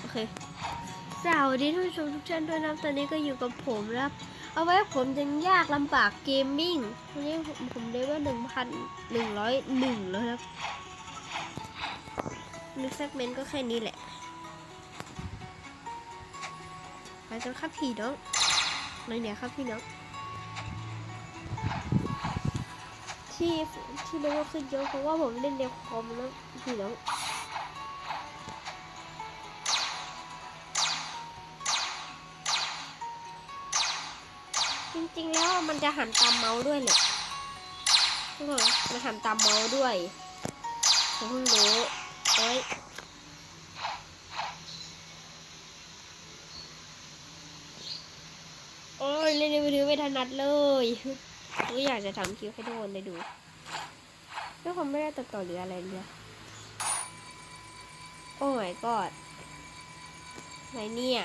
โอเค สวัสดีท่านผู้ชมทุกท่านด้วยนะตอนนี้ก็อยู่กับผมนะครับ เอาไว้ผมยังยากลำบากเกมมิ่งวันนี้ผมผมได้ว่าหนึ่งพันหนึ่งร้อยหนึ่งแล้วครับนึกแซกเมนต์ก็แค่นี้แหละ ไปกันครับพี่น้องไหนเนี่ยครับพี่น้องที่ที่เรียกว่าขึ้นเยอะเพราะว่าผมเล่นในคอมแล้วพี่น้อง จริงๆแล้วมันจะหันตามเมาส์ด้วยแหละทุกคนมันหันตามเมาส์ด้วยผมเพิ่งรู้โอ้ยโอ้ยเล่นนมือถือไม่ถนัดเลยก็อยากจะทำคลิปให้ทุกคนได้ดูแล้วผมไม่ได้ตัดต่อหรืออะไรเลยโอ้ my god อะไรเนี่ย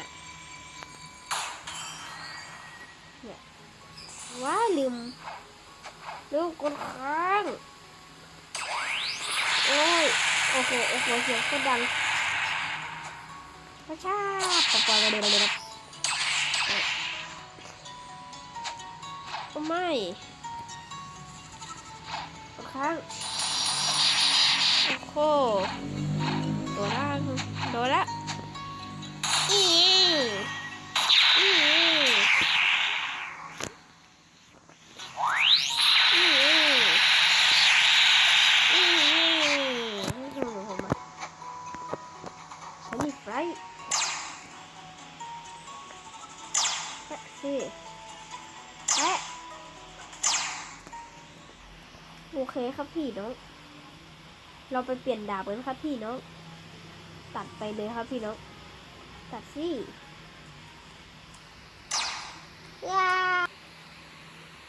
ว้าลืมลืมกดค้างโอ้ยโอ้โหโอ้โหเสียงก็ดังพระชาปะปะเลยเลยเลยโอไม่ค้างโอ้โหโดนละโดนละอี เคครับพี่น้อง เราไปเปลี่ยนดาบกันครับพี่น้อง ตัดไปเลยครับพี่น้อง ตัดสิว้า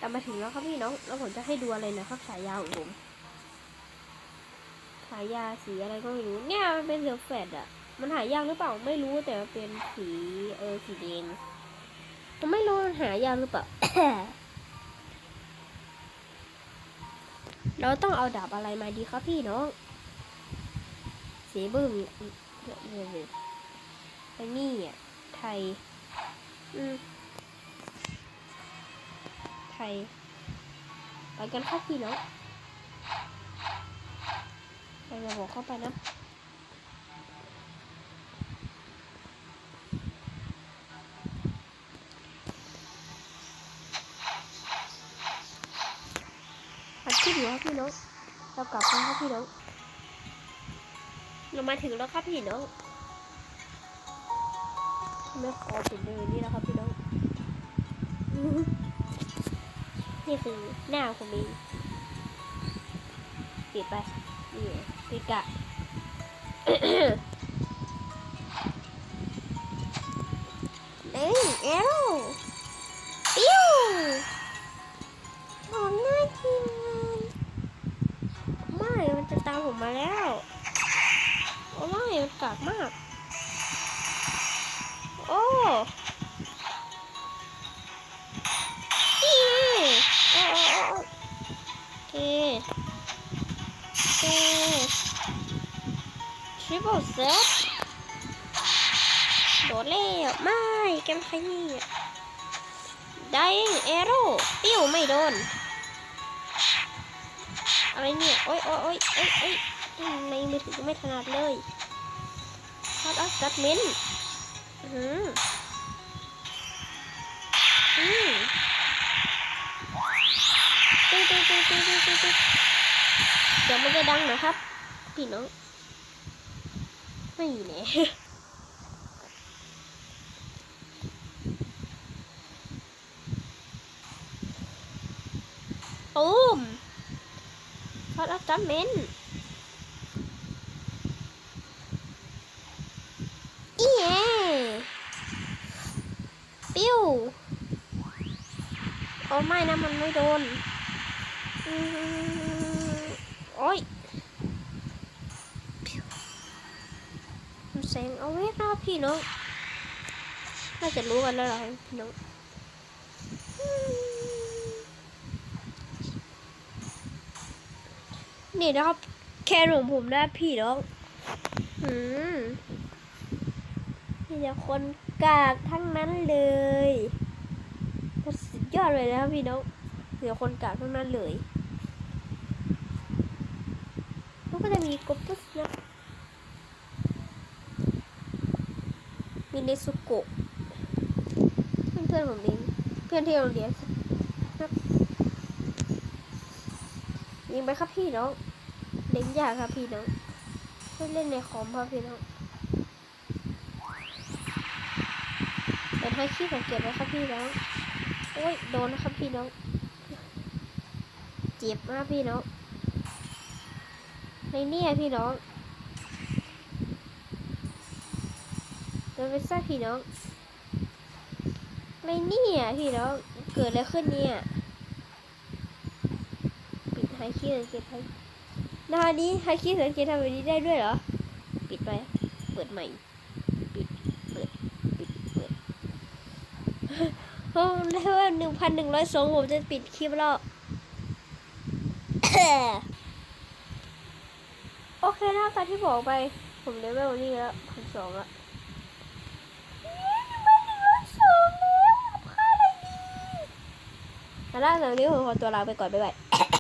กลับมาถึงแล้วครับพี่น้อง แล้วผมจะให้ดูอะไรนะครับฉายาของผมฉายาสีอะไรก็ไม่รู้ เนี่ยมันเป็นเสือแฟดอะมันหายากหรือเปล่าไม่รู้แต่เป็นสีเออสีแดงผมไม่รู้มันหายากหรือเปล่า เราต้องเอาดาบอะไรมาดีครับพี่น้องสีบึ้มเนี่ยไอ้นี่อะไทย อืมไทย ไปกันเข้าพี่น้องไปมาบอกเข้าไปนะ อัดคลิปอยู่ครับพี่น้องเรากลับกันครับพี่น้องเรามาถึงแล้วครับพี่น้องไม่ขอปิดเลยนี่นะครับพี่น้องนี่คือหน้าผมเองปิดไปนี่ปิดกะเอ้ยเอ triple set โดดแล้วไม่แกมขยี้ได้เอโร่ปิ้วไม่โดน อะไรเนี่ย โอ้ยโอ้ยโอ้ยโอ้ยโอ้ยในมือถือไม่ถนัดเลยพัดออฟจัดเมนอืมอืมตึ๊ดตึ๊ดตึ๊ดตึ๊ดตึ๊ดเดี๋ยวมันจะดังนะครับ พี่น้อง ไม่แน่ตูมพอดออฟจัมเมนอีแย่ปิ้วโอ้ไม่นะ มันไม่โดนอืมโอ้ยมัน แสงเอาไว้นะพี่น้องน่าจะรู้กันแล้วหรอพี่น้องนี่นะครับ แค่ของผมนะพี่น้องอืมมีแต่คนกากทั้งนั้นเลยสุดยอดเลยนะครับพี่น้องมีแต่คนกากทั้งนั้นเลยมันก็จะมีกบตุสนะ เนสุโกะเพื่อนเพื่อนๆผมเองเพื่อนที่โรงเรียนครับยิงไปครับพี่น้องเล่นยากครับพี่น้องไม่เล่นในคอมครับพี่น้องเป็นให้ขี้สังเกตไว้ครับพี่น้องโอ้ยโดนนะครับพี่น้องเจ็บมากพี่น้องในเนี่ยพี่น้อง โดนไปซะพี่น้องในเนี่ยพี่น้องเกิดอะไรขึ้นเนี่ยปิดไฮขี้สังเกตไฮหน้านี้ไฮขี้สังเกตทำแบบนี้ได้ด้วยเหรอ ปิดไป เปิดใหม่ ปิด เปิด ปิด เปิดโอ้แล้วว่าหนึ่งพันหนึ่งร้อยสองผมจะปิดคลิปแล้วโอเคนะตามที่บอกไป ผมเลเวลนี่แล้วพันสองละ แล้วหลังจากนี้ผมขอตัวลาไปก่อนบ๊ายบาย